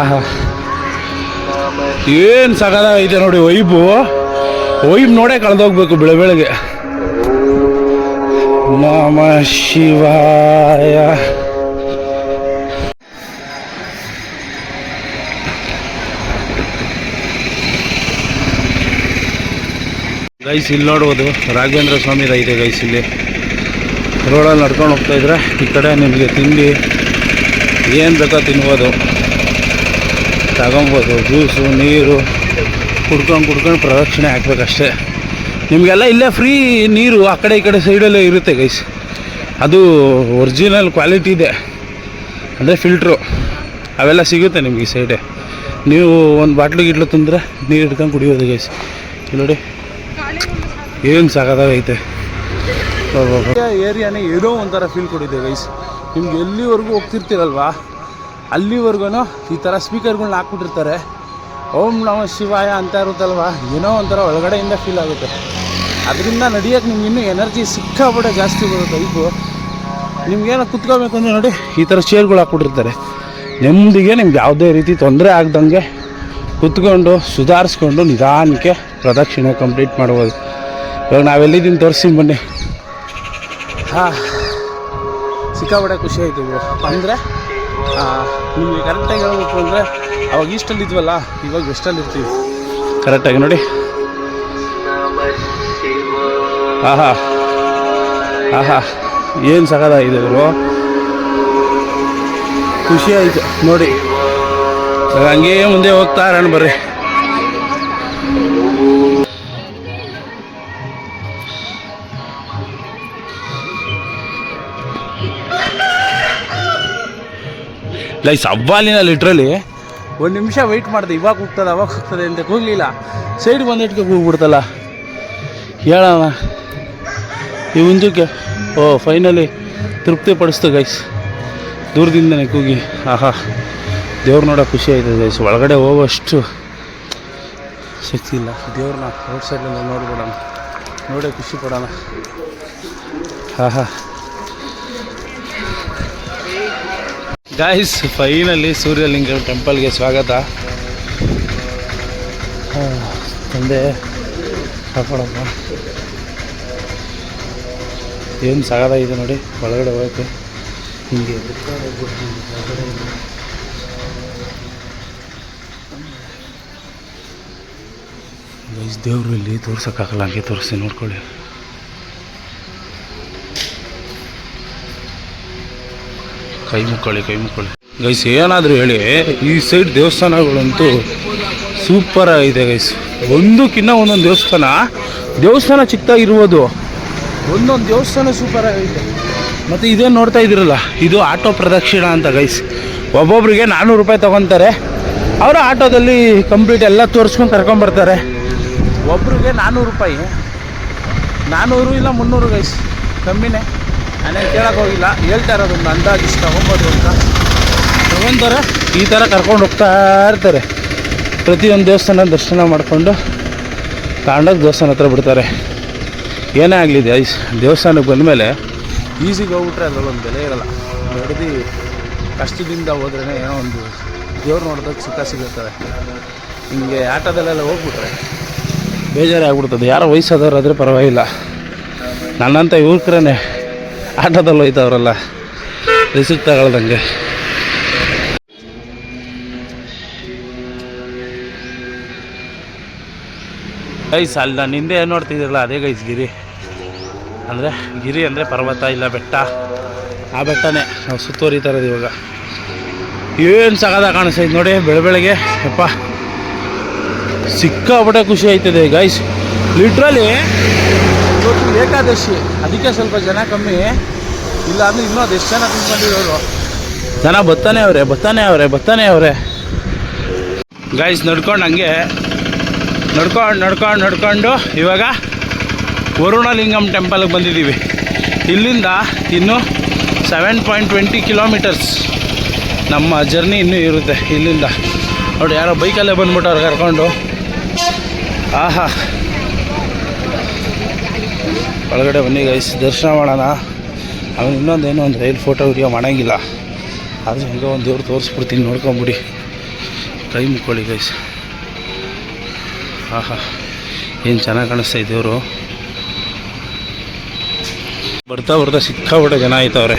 ಆಹಾ. ಏನು ಸಗದ ಐತೆ ನೋಡಿ ವೈಬು. ವೈಬ್ ನೋಡೇ ಕಳೆದೋಗ್ಬೇಕು ಬೆಳೆ ಬೆಳಗ್ಗೆ ನಮ ಶಿವಾಯ. ಗೈಸ್ ಇಲ್ಲಿ ನೋಡ್ಬೋದು ರಾಘವೇಂದ್ರ ಸ್ವಾಮಿ ರೈತೆ ಗೈಸ್ ಇಲ್ಲಿ. ರೋಡಲ್ಲಿ ನಡ್ಕೊಂಡು ಹೋಗ್ತಾ ಇದ್ರೆ ಈ ಕಡೆ ನಿಮಗೆ ತಿಂಡಿ ಏನು ಬೇಕೋ ತಿನ್ಬೋದು? ತಗೊಬೋದು ಜ್ಯೂಸು ನೀರು, ಕುಡ್ಕೊಂಡು ಕುಡ್ಕೊಂಡು ಪ್ರದಕ್ಷಿಣೆ ಹಾಕ್ಬೇಕಷ್ಟೇ. ನಿಮಗೆಲ್ಲ ಇಲ್ಲೇ ಫ್ರೀ ನೀರು ಆ ಕಡೆ ಈ ಕಡೆ ಸೈಡಲ್ಲೇ ಇರುತ್ತೆ ಗೈಸ್ ಅದು ಒರಿಜಿನಲ್ ಕ್ವಾಲಿಟಿ ಇದೆ. ಅಂದರೆ ಫಿಲ್ಟ್ರು ಅವೆಲ್ಲ ಸಿಗುತ್ತೆ ನಿಮಗೆ ಈ ಸೈಡೆ ನೀವು ಒಂದು ಬಾಟ್ಲು ಗಿಟ್ಲು ತಂದರೆ ನೀರು ಹಿಡ್ಕೊಂಡು ಕುಡಿಯೋದು ಗೈಸ್ ನೋಡಿ. ಏನು ಸಾಕಾಗೈತೆ ಏರಿಯಾನೇ ಏನೋ ಒಂಥರ ಫೀಲ್ ಕೊಡಿದೆ ಗೈಸ್ ನಿಮ್ಗೆ ಎಲ್ಲಿವರೆಗೂ ಹೋಗ್ತಿರ್ತೀರಲ್ವಾ? ಅಲ್ಲಿವರೆಗೂ ಈ ಥರ ಸ್ಪೀಕರ್ಗಳನ್ನ ಹಾಕ್ಬಿಟ್ಟಿರ್ತಾರೆ. ಓಂ ನಮ ಶಿವಾಯ ಅಂತ ಇರುತ್ತಲ್ವಾ? ಏನೋ ಒಂಥರ ಒಳಗಡೆಯಿಂದ ಫೀಲ್ ಆಗುತ್ತೆ. ಅದರಿಂದ ನಡೆಯೋಕ್ಕೆ ನಿಮ್ಗೆ ಇನ್ನೂ ಎನರ್ಜಿ ಸಿಕ್ಕಾಪಟ್ಟೆ ಜಾಸ್ತಿ ಬರುತ್ತೆ ಇದು ನಿಮ್ಗೇನೋ ಕುತ್ಕೋಬೇಕು ಅಂದರೆ ನೋಡಿ, ಈ ಥರ ಚೇರ್ಗಳು ಹಾಕ್ಬಿಟ್ಟಿರ್ತಾರೆ. ನೆಮ್ಮದಿಗೆ ನಿಮ್ಗೆ ಯಾವುದೇ ರೀತಿ ತೊಂದರೆ ಆಗ್ದಂಗೆ ಕುತ್ಕೊಂಡು, ಸುಧಾರಿಸ್ಕೊಂಡು ನಿಧಾನಕ್ಕೆ ಪ್ರದಕ್ಷಿಣೆ ಕಂಪ್ಲೀಟ್ ಮಾಡ್ಬೋದು. ಇವಾಗ ನಾವೆಲ್ಲಿದ್ದೀನಿ ತೋರಿಸ್ತೀನಿ ಬನ್ನಿ. ಸಿಕ್ಕಾಪಟ್ಟೆ ಖುಷಿ ಆಯಿತು ಅಂದರೆ ನಿಮಗೆ ಕರೆಕ್ಟಾಗಿ ಹೇಳ್ಬೇಕು ಅಂದರೆ, ಅವಾಗ ಈಸ್ಟಲ್ಲಿ ಇದ್ವಲ್ಲ, ಇವಾಗ ವೆಸ್ಟಲ್ಲಿ ಇರ್ತೀವಿ. ಕರೆಕ್ಟಾಗಿ ನೋಡಿ. ಆಹಾ. ಆಹಾ. ಏನು ಸಗದಾಗಿದೆ ಇವರು ಖುಷಿ ಆಯಿತು. ನೋಡಿ. ಹಂಗೆ ಮುಂದೆ ಹೋಗ್ತಾ ಇರೋಣ ಬರ್ರಿ. ಲೈಸ್ ಹಬ್ಬಾಲಿನ ಲಿಟ್ರಲಿ ಒಂದು ನಿಮಿಷ ವೆಯ್ಟ್ ಮಾಡಿದೆ, ಇವಾಗ ಹೋಗ್ತದೆ, ಅವಾಗ ಹೋಗ್ತದೆ ಅಂತ ಹೋಗಲಿಲ್ಲ ಸೈಡ್ ಬಂದಿಟ್ಕೆ ಹೋಗ್ಬಿಡ್ತಲ್ಲ. ಹೇಳೋಣ ಈ ಹುಂಜಕ್ಕೆ ಓ ಫೈನಲಿ ತೃಪ್ತಿ ಪಡಿಸ್ತು ಗೈಸ್ ದೂರದಿಂದನೇ ಕೂಗಿ. ಆಹಾ, ದೇವ್ರು ನೋಡೋ ಖುಷಿ ಆಯ್ತದೆ ಗೈಸ್ ಒಳಗಡೆ ಹೋಗೋಷ್ಟು ಶಕ್ತಿ ಇಲ್ಲ. ದೇವ್ರನ್ನ ರೋಡ್ ಸೈಡಲ್ಲಿ ನೋಡ್ಬಿಡೋಣ. ನೋಡೇ ಖುಷಿ ಪಡೋಣ. ಆಹಾ. ಗಾಯ್ಸ್ ಫೈನಲ್ಲಿ ಸೂರ್ಯಲಿಂಗ ಟೆಂಪಲ್ಗೆ ಸ್ವಾಗತ. ತಂದೆ ಕಾಪಾಡಪ್ಪ ಏನು ಇದೆ ನೋಡಿ, ಒಳಗಡೆ ಹೋಗೋಕ್ಕೆ. ಹಿಂಗೆ ದೇವರು ಇಲ್ಲಿ ತೋರ್ಸೋಕ್ಕಾಗಲ್ಲ, ಹಂಗೆ ತೋರಿಸಿ, ನೋಡ್ಕೊಳ್ಳಿ. ಕೈ ಮುಕ್ಕೊಳ್ಳಿ ಕೈ ಮುಕ್ಕೊಳ್ಳಿ ಗೈಸ್ ಏನಾದರೂ ಹೇಳಿ, ಈ ಸೈಡ್ ದೇವಸ್ಥಾನಗಳಂತೂ ಸೂಪರ್ ಆಗಿದೆ ಗೈಸ್ ಒಂದಕ್ಕಿನ್ನ ಒಂದೊಂದು ದೇವಸ್ಥಾನ ದೇವಸ್ಥಾನ ಚಿಕ್ಕದಾಗಿರ್ಬೋದು. ಒಂದೊಂದು ದೇವಸ್ಥಾನ ಸೂಪರ್ ಆಗಿದೆ. ಮತ್ತು ಇದೇನು ನೋಡ್ತಾ ಇದ್ದೀರಲ್ಲ, ಇದು ಆಟೋ ಪ್ರದಕ್ಷಿಣ ಅಂತ ಗೈಸ್ ಒಬ್ಬೊಬ್ರಿಗೆ ನಾನ್ನೂರು ರೂಪಾಯಿ ತೊಗೊತಾರೆ. ಅವರು ಆಟೋದಲ್ಲಿ ಕಂಪ್ಲೀಟ್ ಎಲ್ಲ ತೋರಿಸ್ಕೊಂಡು ಕರ್ಕೊಂಬರ್ತಾರೆ ಒಬ್ರಿಗೆ ನಾನ್ನೂರು ರೂಪಾಯಿ. ನಾನ್ನೂರು ಇಲ್ಲ ಮುನ್ನೂರು ಗೈಸ್ ಕಮ್ಮಿನೇ. ನಾನೇನು ಕೇಳಕ್ಕೆ ಹೋಗಿಲ್ಲ. ಹೇಳ್ತಾ ಇರೋದು ಒಂದು ಅಂದಾಜು ಇಷ್ಟು ತೊಗೊಬೋದು ಅಂತ. ತಗೊಂತಾರೆ ಈ ಥರ ಕರ್ಕೊಂಡು ಹೋಗ್ತಾ ಇರ್ತಾರೆ. ಪ್ರತಿಯೊಂದು ದೇವಸ್ಥಾನ ದರ್ಶನ ಮಾಡಿಕೊಂಡು ತಾಂಡೋಗಿ ದೇವಸ್ಥಾನ ಹತ್ರ ಬಿಡ್ತಾರೆ. ಏನೇ ಆಗಲಿ ಐಸ್ ದೇವಸ್ಥಾನಕ್ಕೆ ಬಂದಮೇಲೆ ಈಸಿಗೆ ಹೋಗ್ಬಿಟ್ರೆ ಅದರಲ್ಲಿ ಒಂದು ಬೆಲೆ ಇರಲ್ಲ. ನಡೆದು ಕಷ್ಟದಿಂದ ಹೋದ್ರೇ ಏನೋ ಒಂದು ದೇವ್ರು ನೋಡೋದಕ್ಕೆ ಸುಖ ಸಿಗುತ್ತದೆ. ಹಿಂಗೆ ಆಟೋದಲ್ಲೆಲ್ಲ ಹೋಗ್ಬಿಟ್ರೆ ಬೇಜಾರೇ ಆಗ್ಬಿಡ್ತದೆ ಯಾರೋ ವಯಸ್ಸಾದವ್ರು ಆದರೆ ಪರವಾಗಿಲ್ಲ. ನನ್ನಂಥ ಯುವಕರೇ ಆಟೋದಲ್ಲಿ ಹೋಯ್ತವ್ರಲ್ಲ ರಿಸಿಕ್ ತಗೊಳ್ದಂಗೆ. ಗೈಸ್, ಅಲ್ಲಿ ನಾನು ಹಿಂದೆ ಏನು ನೋಡ್ತಿದ್ದೀರಲ್ಲ, ಅದೇ ಗೈಸ್ ಗಿರಿ. ಅಂದರೆ ಗಿರಿ ಅಂದರೆ ಪರ್ವತ ಇಲ್ಲ ಬೆಟ್ಟ. ಆ ಬೆಟ್ಟನೇ ನಾವು ಸುತ್ತುವರಿತಾ ಇರೋದು ಇವಾಗ. ಏನು ಸಗದ ಕಾಣಿಸ್ತೈತೆ ನೋಡಿ, ಬೆಳೆ ಬೆಳಗ್ಗೆ ಯಪ್ಪ. ಸಿಕ್ಕಾಪಟ್ಟೆ ಖುಷಿ ಆಯ್ತದೆ ಗೈಸ್. ಲಿಟ್ರಲಿ ಏಕಾದಶಿ, ಅದಕ್ಕೆ ಸ್ವಲ್ಪ ಜನ ಕಮ್ಮಿ. ಇಲ್ಲ ಅಂದ್ರೆ ಇನ್ನೂ ಅದೆಷ್ಟು ಜನ ತಿನ್ಕೊಂಡಿರೋರು? ಜನ ಬತ್ತಾನೆ ಅವರೇ ಬತ್ತಾನೆ ಅವರೇ ಬತ್ತಾನೆ ಅವರೇ. ಗೈಸ್ ನಡ್ಕೊಂಡು ಹಂಗೆ. ನಡ್ಕೊಂಡು ನಡ್ಕೊಂಡು ನಡ್ಕೊಂಡು ಇವಾಗ ವರುಣಲಿಂಗಂ ಟೆಂಪಲ್ಗೆ ಬಂದಿದ್ದೀವಿ. ಇಲ್ಲಿಂದ ಇನ್ನು ಸೆವೆನ್ ಪಾಯಿಂಟ್ ಟ್ವೆಂಟಿ ಕಿಲೋಮೀಟರ್ಸ್ ನಮ್ಮ ಜರ್ನಿ ಇನ್ನೂ ಇರುತ್ತೆ ಇಲ್ಲಿಂದ. ನೋಡಿ, ಯಾರೋ ಬೈಕಲ್ಲೇ ಬಂದ್ಬಿಟ್ಟು ಅವ್ರು ಕರ್ಕೊಂಡು. ಆಹಾ. ಒಳಗಡೆ ಬನ್ನಿ ಗೈಸ್ ದರ್ಶನ ಮಾಡೋಣ. ಅವನು ಇನ್ನೊಂದೇನು ಒಂದು ರೈಲ್ ಫೋಟೋ ವಿಡಿಯೋ ಮಾಡೋಂಗಿಲ್ಲ. ಆದರೆ ಹಿಂಗೆ ಒಂದು ದೇವ್ರು ತೋರಿಸ್ಬಿಡ್ತೀನಿ, ನೋಡ್ಕೊಂಬಿಡಿ. ಕೈ ಮುಕ್ಕೊಳ್ಳಿ ಗೈಸ್ ಆಹಾ ಏನು ಚೆನ್ನಾಗಿ ಕಾಣಿಸ್ತಾ ದೇವರು. ಬರ್ತಾ ಬರ್ತಾ ಸಿಕ್ಕಾಪಟ್ಟೆ ಜನ ಆಯ್ತವ್ರೆ.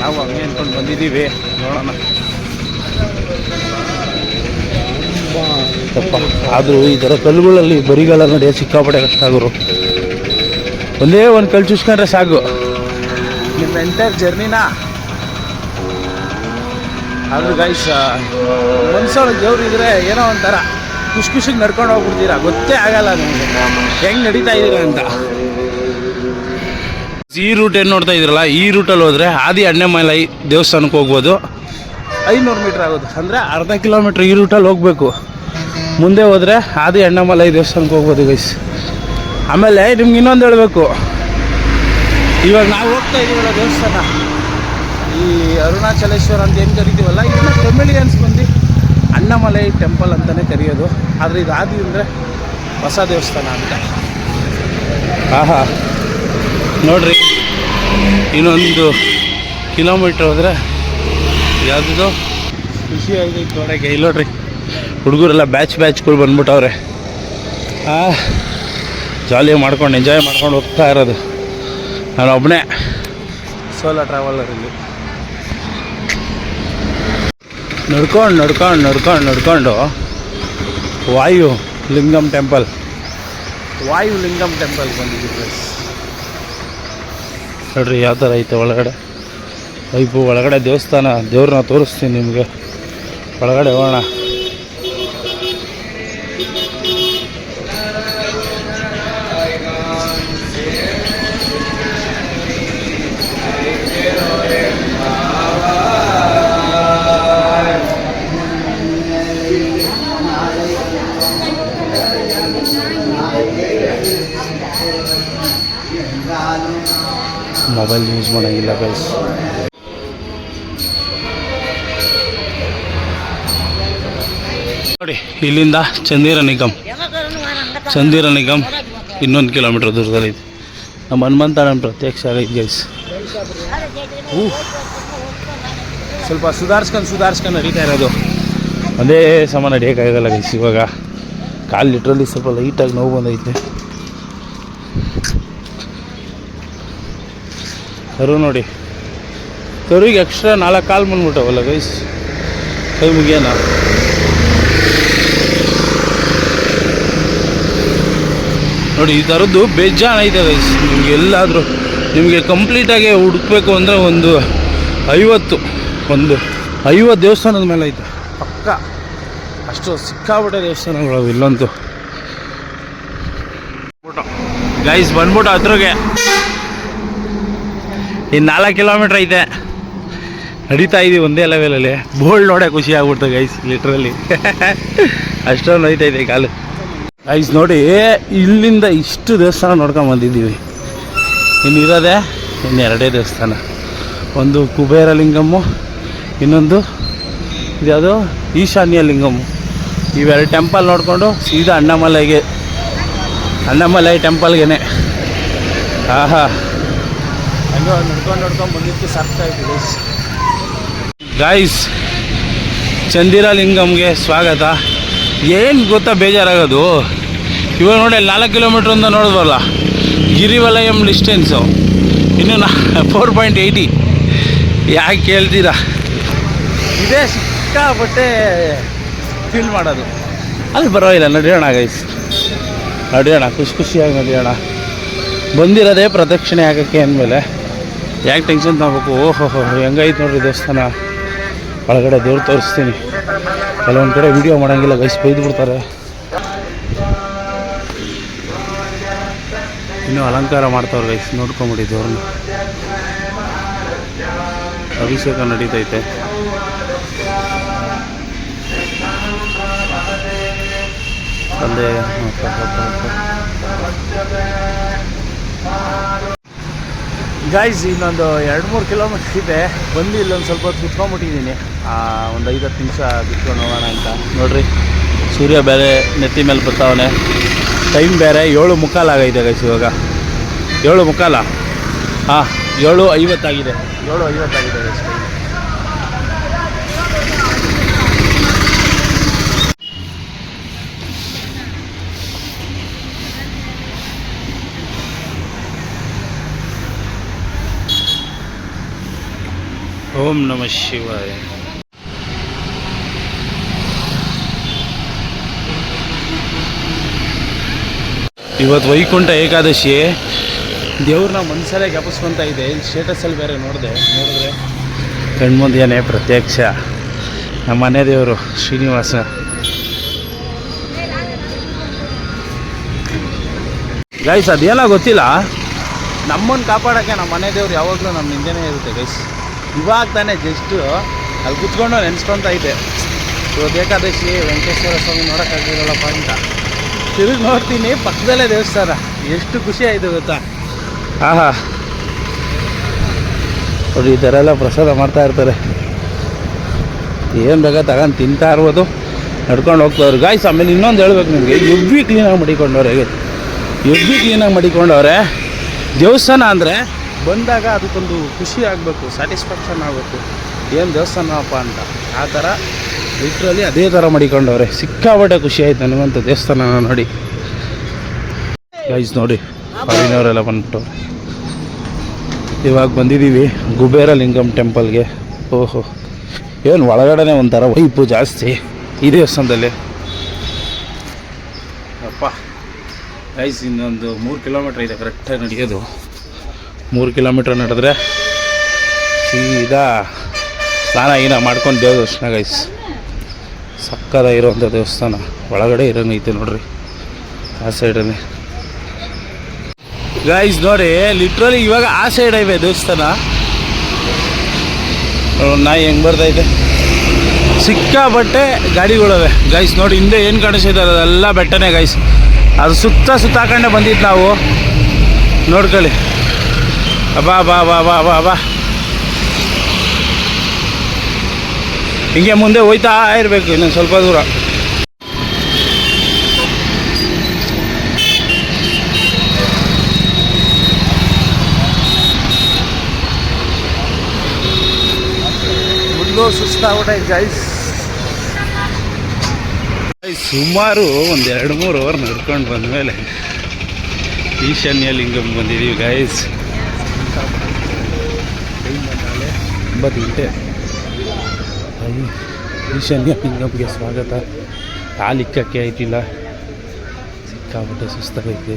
ನಾವು ಹಂಗೆ ಅಂದ್ಕೊಂಡು ಬಂದಿದ್ದೀವಿ, ನೋಡೋಣ. ಆದರೂ ಈ ಥರ ಕಲ್ಲುಗಳಲ್ಲಿ ಬರಿಗಾಲ ನಡೆಯೋ ಸಿಕ್ಕಾಪಟ್ಟೆ ಕಷ್ಟ ಆಗೋರು. ಒಂದೇ ಒಂದು ಕಳ್ ಚೂಸ್ಕೊಂಡ್ರೆ ಸಾಕು. ನಿಮ್ಮ ಎಂಟೈರ್ ಜರ್ನಿನ ಆದ್ರೆ ಗೈಸ್ ಮನ್ಸೊಳಗೆ ದೇವ್ರು ಇದ್ರೆ ಏನೋ ಒಂಥರ ಖುಷಿ ಖುಷಿಗೆ ನಡ್ಕೊಂಡು ಹೋಗ್ಬಿಡ್ತೀರಾ? ಗೊತ್ತೇ ಆಗಲ್ಲ ನಿಮಗೆ. ಹೆಂಗೆ ನಡೀತಾ ಇದೀರ ಅಂತ. ಈ ರೂಟ್ ಏನು ನೋಡ್ತಾ ಇದ್ರಲ್ಲ ಈ ರೂಟಲ್ಲಿ ಹೋದ್ರೆ ಆದಿ ಅಣ್ಣೆಮಲೈ ದೇವಸ್ಥಾನಕ್ಕೆ ಹೋಗ್ಬೋದು. ಐನೂರು ಮೀಟ್ರ್ ಆಗೋದು. ಅಂದರೆ ಅರ್ಧ ಕಿಲೋಮೀಟ್ರ್ ಈ ರೂಟಲ್ಲಿ ಹೋಗಬೇಕು. ಮುಂದೆ ಹೋದರೆ ಆದಿ ಅಣ್ಣಮಲೈ ದೇವಸ್ಥಾನಕ್ಕೆ ಹೋಗ್ಬೋದು ಗೈಸ್ ಆಮೇಲೆ ನಿಮ್ಗೆ ಇನ್ನೊಂದು ಹೇಳಬೇಕು. ಇವಾಗ ನಾವು ಹೋಗ್ತಾ ಇದೀವಲ್ಲ ದೇವಸ್ಥಾನ. ಈ ಅರುಣಾಚಲೇಶ್ವರ ಅಂತ ಏನು ಕರಿತೀವಲ್ಲ ಇದನ್ನು ತಮಿಳಿಯನ್ಸ್ ಬಂದು ಅಣ್ಣಮಲೈ ಟೆಂಪಲ್ ಅಂತಲೇ ಕರೆಯೋದು. ಆದರೆ ಇದು ಆದಿ ಅಂದರೆ ಹೊಸ ದೇವಸ್ಥಾನ ಅಂತ. ಆಹಾ. ನೋಡ್ರಿ ಇನ್ನೊಂದು ಕಿಲೋಮೀಟ್ರ್ ಹೋದರೆ ಯಾವುದೋ ಖುಷಿ ಆಗಿದೆ ನೋಡೋಕ್ಕೆ ಇಲ್ಲಿ ನೋಡ್ರಿ ಹುಡುಗರೆಲ್ಲ ಬ್ಯಾಚ್ ಬ್ಯಾಚ್ಗಳು ಬಂದ್ಬಿಟ್ಟವ್ರೆ. ಆ ಜಾಲಿ ಮಾಡ್ಕೊಂಡು ಎಂಜಾಯ್ ಮಾಡ್ಕೊಂಡು ಹೋಗ್ತಾ ಇರೋದು. ನಾನು ಒಬ್ಬನೇ ಸೋಲೋ ಟ್ರಾವೆಲರ್ ಇಲ್ಲಿ ನಡ್ಕೊಂಡು ನಡ್ಕೊಂಡು ನಡ್ಕೊಂಡು ನಡ್ಕೊಂಡು ವಾಯು ಲಿಂಗಂ ಟೆಂಪಲ್ ವಾಯು ಲಿಂಗಂ ಟೆಂಪಲ್ ಬಂದಿದ್ದೀವಿ ಫ್ರೆಂಡ್ಸ್ ನೋಡ್ರಿ ಯಾವ ಥರ ಐತೆ ಒಳಗಡೆ. ಐಪು ಒಳಗಡೆ ದೇವಸ್ಥಾನ ದೇವ್ರನ್ನ ತೋರಿಸ್ತೀನಿ ನಿಮಗೆ. ಒಳಗಡೆ ಹೋಗೋಣ. ಮೊಬೈಲ್ ಯೂಸ್ ಮಾಡೋಂಗಿಲ್ಲ ಗೈಸ್ ನೋಡಿ ಇಲ್ಲಿಂದ ಚಂದಿರ ನಿಗಮ್. ಚಂದೀರ ನಿಗಮ್ ಇನ್ನೊಂದು ಕಿಲೋಮೀಟ್ರ್ ದೂರದಲ್ಲಿ ಇದೆ. ನಮ್ಮ ಹನುಮಂತಣ್ಣನ ಪ್ರತ್ಯಕ್ಷ ಆಗೈತೆ ಗೈಸ್ ಹೂ ಸ್ವಲ್ಪ ಸುಧಾರಿಸ್ಕೊಂಡು ಸುಧಾರಿಸ್ಕೊಂಡು ನಡೀತಾ ಇರೋದು. ಒಂದೇ ಸಮ ನಡೆಯೋಕ್ಕಾಗಲ್ಲ ಗೈಸ್ ಇವಾಗ. ಕಾಲು ಲಿಟ್ರಲ್ಲಿ ಸ್ವಲ್ಪ ಲೈಟಾಗಿ ನೋವು ಬಂದೈತೆ. ಕರು ನೋಡಿ. ಕರುಗೆ ಎಕ್ಸ್ಟ್ರಾ ನಾಲ್ಕು ಕಾಲು ಬಂದ್ಬಿಟ್ಟವಲ್ಲ ಗೈಸ್ ಕೈ ಮುಗಿಯೋಣ. ನೋಡಿ, ಈ ಥರದ್ದು ಬೇಜಾನ್ ಐತೆ ಗೈಸ್ ನಿಮ್ಗೆ ಎಲ್ಲಾದರೂ, ನಿಮಗೆ ಕಂಪ್ಲೀಟಾಗಿ ಹುಡುಕ್ಬೇಕು ಅಂದರೆ ಒಂದು ಐವತ್ತು ಒಂದು ಐವತ್ತು ದೇವಸ್ಥಾನದ ಮೇಲೆ ಐತೆ. ಪಕ್ಕ. ಅಷ್ಟು ಸಿಕ್ಕಾಬಿಟ್ಟೆ ದೇವಸ್ಥಾನಗಳು ಇಲ್ಲಂತೂ. ಗೈಸ್ ಬಂದ್ಬಿಟ್ಟು ಹತ್ರಗೆ. ಇನ್ನು ನಾಲ್ಕು ಕಿಲೋಮೀಟ್ರ್ ಐತೆ. ನಡೀತಾ ಇದ್ದೀವಿ ಒಂದೇ ಲೆವೆಲಲ್ಲಿ ಬೋಲ್ಡ್ ನೋಡೇ ಖುಷಿ ಆಗ್ಬಿಡ್ತು ಗೈಸ್ ಲಿಟ್ರಲ್ಲಿ ಅಷ್ಟೊಂದು ಐತೈತೆ ಕಾಲು. ಗೈಸ್ ನೋಡಿ, ಇಲ್ಲಿಂದ ಇಷ್ಟು ದೇವಸ್ಥಾನ ನೋಡ್ಕೊಂಡು ಬಂದಿದ್ದೀವಿ. ಇನ್ನು ಇರೋದೇ ಇನ್ನೆರಡೇ ದೇವಸ್ಥಾನ. ಒಂದು ಕುಬೇರ ಲಿಂಗಮ್ಮು, ಇನ್ನೊಂದು ಇದ್ಯಾವುದು ಈಶಾನ್ಯ ಲಿಂಗಮ್ಮು. ಇವೆರಡು ಟೆಂಪಲ್ ನೋಡಿಕೊಂಡು ಸೀದಾ ಅಣ್ಣಮಲೈಗೆ ಅಣ್ಣಮಲೈ ಟೆಂಪಲ್ಗೆ ಆಹಾ. ಹಂಗೆ ನಡ್ಕೊಂಡು ನಡ್ಕೊಂಡು ಸಾಕಾಯ್ತು ಗೈಸ್ ಗಾಯ್ಸ್ ಚಂದಿರ ಲಿಂಗಮ್ಗೆ ಸ್ವಾಗತ. ಏನು ಗೊತ್ತಾ ಬೇಜಾರಾಗೋದು? ಇವಾಗ ನೋಡಿ, ನಾಲ್ಕು ಕಿಲೋಮೀಟ್ರ್ ಅಂತ ನೋಡಿದ್ವಲ್ಲ, ಗಿರಿವಲಯಂ ಡಿಸ್ಟೆನ್ಸು ಇನ್ನು ನಾ ಫೋರ್ ಪಾಯಿಂಟ್ ಏಯ್ಟಿ ಯಾಕೆ ಕೇಳ್ತೀರಾ? ಇದೇ ಸಿಕ್ಕಾಪಟ್ಟೆ ಫೀಲ್ ಮಾಡೋದು. ಅಲ್ಲಿ, ಪರವಾಗಿಲ್ಲ, ನಡೆಯೋಣ ಗೈಸ್ ನಡೆಯೋಣ, ಖುಷಿ ಖುಷಿಯಾಗಿ ನಡೆಯೋಣ. ಬಂದಿರೋದೇ ಪ್ರದಕ್ಷಿಣೆ ಆಗೋಕ್ಕೆ ಅಂದಮೇಲೆ. ಯಾಕೆ ಟೆನ್ಷನ್ ತಗೋಬೇಕು? ಓಹೋ ಹೆಂಗೈತೆ ನೋಡ್ರಿ ದೇವಸ್ಥಾನ. ಒಳಗಡೆ ದೇವ್ರು ತೋರಿಸ್ತೀನಿ. ಕೆಲವೊಂದು ಕಡೆ ವಿಡಿಯೋ ಮಾಡೋಂಗಿಲ್ಲ ಗೈಸ್ ಬೈದು ಬಿಡ್ತಾರೆ. ಇನ್ನೂ ಅಲಂಕಾರ ಮಾಡ್ತಾವ್ರೆ ಗೈಸ್ ನೋಡ್ಕೊಂಬಿಡಿ ದೇವ್ರನ್ನ ಅಭಿಷೇಕ ನಡೀತೈತೆ. ಅಲ್ಲೇ ಗಾಯ್ಸ್ ಇನ್ನೊಂದು ಎರಡು ಮೂರು ಕಿಲೋಮೀಟ್ರ್ ಇದೆ. ಬಂದು ಇಲ್ಲೊಂದು ಸ್ವಲ್ಪ ಹೊತ್ತು ಕುತ್ಕೊಂಡ್ಬಿಟ್ಟಿದ್ದೀನಿ. ಒಂದು ಐದು ಹತ್ತು ನಿಮಿಷ ಬಿಟ್ಕೊಂಡು ಹೋಗೋಣ ಅಂತ. ನೋಡ್ರಿ ಸೂರ್ಯ ಬೇರೆ ನೆತ್ತಿ ಮೇಲೆ ಬರ್ತಾವನೆ. ಟೈಮ್ ಬೇರೆ ಏಳು ಮುಕ್ಕಾಲು ಆಗೈತೆ ಗೈಸ್ ಇವಾಗ. ಏಳು ಮುಕ್ಕಾಲ? ಹಾಂ ಏಳು ಐವತ್ತಾಗಿದೆ. ಏಳು ಐವತ್ತಾಗಿದೆ ಗೈಸ್ ಓಂ ನಮ ಶಿವಾಯ. ಇವತ್ತು ವೈಕುಂಠ ಏಕಾದಶಿ ದೇವ್ರನ್ನ ಮನ್ಸಲ್ಲೇ ಜ್ಞಾಪಿಸ್ಕೊಂತ ಇದೆ. ಸ್ಟೇಟಸಲ್ಲಿ ಬೇರೆ ನೋಡಿದೆ. ನೋಡಿದ್ರೆ ಕಣ್ಮುಂದೇನೆ ಪ್ರತ್ಯಕ್ಷ. ನಮ್ಮ ಮನೆ ದೇವರು ಶ್ರೀನಿವಾಸ. ಗೈಸ್ ಅದೇನೋ ಗೊತ್ತಿಲ್ಲ. ನಮ್ಮನ್ನು ಕಾಪಾಡೋಕ್ಕೆ ನಮ್ಮ ಮನೆ ದೇವ್ರು ಯಾವಾಗಲೂ ನಮ್ಮ ಹಿಂದೆನೇ ಇರುತ್ತೆ ಗೈಸ್ ಇವಾಗ ತಾನೇ ಜಸ್ಟು ಅಲ್ಲಿ ಕುತ್ಕೊಂಡು ನೆನೆಸ್ಕೊತಾ ಇದ್ದೆ. ಇವಾಗ ಏಕಾದಶಿ ವೆಂಕಟೇಶ್ವರ ಸ್ವಾಮಿ ನೋಡೋಕ್ಕಾಗಿರಲ್ಲಪ್ಪ ಅಂತ ತಿರುಗಿ ನೋಡ್ತೀನಿ, ಪಕ್ಕದಲ್ಲೇ ದೇವಸ್ಥಾನ. ಎಷ್ಟು ಖುಷಿ ಆಯಿತು ಗೊತ್ತಾ? ಆಹಾ. ನೋಡಿ, ಈ ಥರ ಎಲ್ಲ ಪ್ರಸಾದ ಮಾಡ್ತಾ ಇರ್ತಾರೆ. ಏನು ಬೇಕಾ ತಗೊಂಡು ತಿಂತಾ ಇರ್ಬೋದು. ನಡ್ಕೊಂಡು ಹೋಗ್ತವ್ರು. ಗಾಯ್ಸ್ ಆಮೇಲೆ ಇನ್ನೊಂದು ಹೇಳ್ಬೇಕು ನಿಮಗೆ. ಎವ್ರಿ ಕ್ಲೀನಾಗಿ ಮಡಿಕೊಂಡವ್ರೆ. ಎವ್ರಿ ಕ್ಲೀನಾಗಿ ಮಡಿಕೊಂಡವ್ರೆ. ದೇವಸ್ಥಾನ ಅಂದರೆ ಬಂದಾಗ ಅದಕ್ಕೊಂದು ಖುಷಿ ಆಗಬೇಕು ಸ್ಯಾಟಿಸ್ಫ್ಯಾಕ್ಷನ್ ಆಗಬೇಕು. ಏನು ದೇವಸ್ಥಾನಪ್ಪ ಅಂತ. ಆ ಥರ ಲಿಟ್ರಲಿ ಅದೇ ಥರ ಮಾಡಿಕೊಂಡವ್ರೆ. ಸಿಕ್ಕಾಪಟ್ಟೆ ಖುಷಿ ಆಯ್ತು ನನಗಂತ ದೇವಸ್ಥಾನ ನೋಡಿ. ಗೈಸ್ ನೋಡಿ ಫಾರಿನವರೆಲ್ಲ ಬಂದ್ಬಿಟ್ಟು. ಇವಾಗ ಬಂದಿದ್ದೀವಿ ಗುಬೇರ ಲಿಂಗಂ ಟೆಂಪಲ್ಗೆ. ಓಹೋ, ಏನು ಒಳಗಡೆನೆ ಒಂಥರ ವೈಪು ಜಾಸ್ತಿ ಈ ದೇವಸ್ಥಾನದಲ್ಲಿ. ಅಪ್ಪ ಗೈಸ್ ಇನ್ನೊಂದು ಮೂರು ಕಿಲೋಮೀಟ್ರ್ ಇದೆ ಕರೆಕ್ಟಾಗಿ ನಡೆಯೋದು. ಮೂರು ಕಿಲೋಮೀಟ್ರ್ ನಡೆದ್ರೆ ಸೀದಾ ಸ್ನಾನ ಗೀನ ಮಾಡ್ಕೊಂಡು ದೇವ್ರ ದರ್ಶನ ಗೈಸ್ ಇರೋವಂಥ ದೇವಸ್ಥಾನ. ಒಳಗಡೆ ಇರೋಂಗೈತೆ ನೋಡ್ರಿ. ಆ ಸೈಡಲ್ಲಿ ಗೈಸ್ ನೋಡಿ ಲಿಟ್ರಲಿ ಇವಾಗ ಆ ಸೈಡ್ ಇವೆ ದೇವಸ್ಥಾನ. ನಾಯಿ ಹೆಂಗೆ ಬರ್ತೈತೆ ಸಿಕ್ಕಾಬಟ್ಟೆ ಗಾಡಿಗಳವೆ. ಗೈಸ್ ನೋಡಿ, ಹಿಂದೆ ಏನು ಕಾಣಿಸ್ತಿದೆ ಅದೆಲ್ಲ ಬೆಟ್ಟನೇ ಗೈಸ್ ಅದು ಸುತ್ತ ಸುತ್ತ ಹಾಕೊಂಡೆ ಬಂದಿದ್ದು ನಾವು. ನೋಡ್ಕೊಳ್ಳಿ. ಬಾ ಬಾ ಬಾ ಬಾ ಬಾ ಬಾ. ಹಿಂಗೆ ಮುಂದೆ ಹೋಯ್ತಾ ಇರಬೇಕು ಇನ್ನೊಂದು ಸ್ವಲ್ಪ ದೂರ. ಮುಂದೆ ಸುಸ್ತಾಗ್ಬಿಟ್ಟೈತೆ ಗೈಸ್ ಸುಮಾರು ಒಂದು ಎರಡು ಮೂರು ಅವರ್ ನಡ್ಕೊಂಡು ಬಂದಮೇಲೆ ಈಶಾನ್ಯ ಲಿಂಗಮ್ ಬಂದಿದೀವಿ ಗೈಸ್ ಒಂಬತ್ತು ಗಂಟೆ. ಈಶಾನ್ಯ ಇನ್ನೊಬ್ಬರಿಗೆ ಸ್ವಾಗತ. ಕಾಲಿಕ್ಕಕ್ಕೆ ಆಯ್ತಿಲ್ಲ. ಸಿಕ್ಕಾಬಿಟ್ಟೆ ಸುಸ್ತಾಗೈತೆ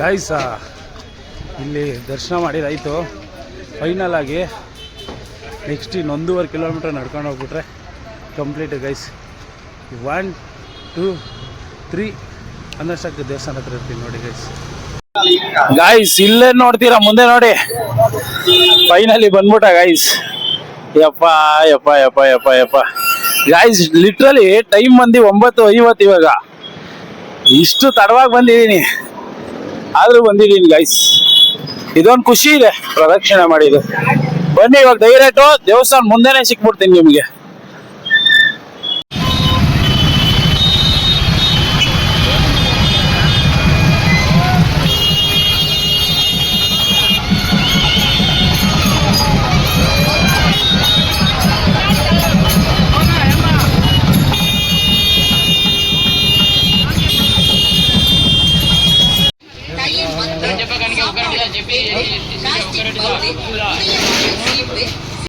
ಗಾಯ್ಸ ಇಲ್ಲಿ ದರ್ಶನ ಮಾಡಿದಾಯಿತು ಫೈನಲ್ ಆಗಿ ನೆಕ್ಸ್ಟ್ ಇನ್ನೊಂದೂವರೆ ಕಿಲೋಮೀಟ್ರ್ ನಡ್ಕೊಂಡು ಹೋಗ್ಬಿಟ್ರೆ. Complete guys. One two three ಅನ್ನೋಷ್ಟಕ್ಕೆ ದೇವಸ್ಥಾನ ಹತ್ರ ಇರ್ತೀನಿ ನೋಡಿ ಗೈಸ್. ಗಾಯ್ಸ್ ಇಲ್ಲೇ ನೋಡ್ತೀರಾ? ಮುಂದೆ ನೋಡಿ. ಫೈನಲಿ ಬಂದ್ಬಿಟ್ಟ ಗೈಸ್ ಯಪ್ಪ ಯಪ್ಪ ಯಪ್ಪ ಯಪ್ಪ ಯಪ್ಪ. ಗಾಯ್ಸ್ ಲಿಟ್ರಲಿ ಟೈಮ್ ಬಂದು ಒಂಬತ್ತು ಐವತ್ತು ಇವಾಗ. ಇಷ್ಟು ತಡವಾಗಿ ಬಂದಿದ್ದೀನಿ. ಆದರೂ ಬಂದಿದ್ದೀನಿ ಗೈಸ್ ಇದೊಂದು ಖುಷಿ ಇದೆ. ಪ್ರದಕ್ಷಿಣೆ ಮಾಡಿದ್ದು. ಬನ್ನಿ ಇವಾಗ ಡೈರೆಕ್ಟು ದೇವಸ್ಥಾನ ಮುಂದೆನೇ ಸಿಕ್ಬಿಡ್ತೀನಿ ನಿಮಗೆ.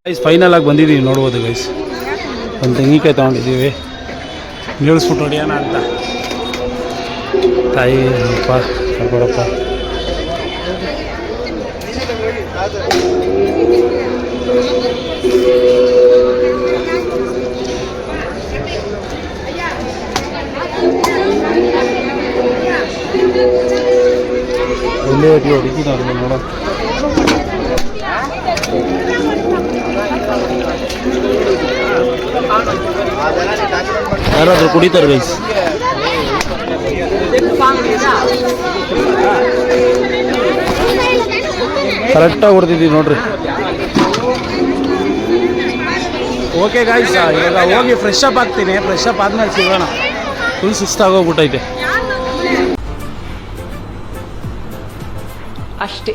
ಗೈಸ್ ಫೈನಲ್ ಆಗಿ ಬಂದಿದ್ದೀವಿ ನೋಡ್ಬೋದು ಗೈಸ್ ಒಂದು ತೆಂಗಿನಕಾಯಿ ತೊಗೊಂಡಿದ್ದೀವಿ. ನಿಲ್ಲಿಸ್ಬಿಟ್ಟು ಹೊಡಿಯೋಣ ಅಂತ. ತಾಯಿ, ಅಪ್ಪ, ಕರ್ಕೊಡಪ್ಪ. ಒಳ್ಳೆಯ ಹೊಡಿ ಹೊಡಿತೀನಿ ಅವ್ರಿಗೆ ನೋಡೋ ಯಾರಾದ್ರೂ ಕುಡಿತಾರೆ ಗೈಸ್ ಕರೆಕ್ಟಾಗಿ ಹೊಡ್ತಿದ್ದೀವಿ ನೋಡ್ರಿ. ಓಕೆ ಗಾಯ್ಸ್ ಇವಾಗ ಹೋಗಿ ಫ್ರೆಶ್ ಅಪ್ ಆಗ್ತೀನಿ. ಫ್ರೆಶ್ ಅಪ್ ಆದ್ಮೇಲೆ ಸಿಗೋಣ. ಫುಲ್ ಸುಸ್ತಾಗೋಗ್ಬಿಟ್ಟೈತೆ ಅಷ್ಟೇ.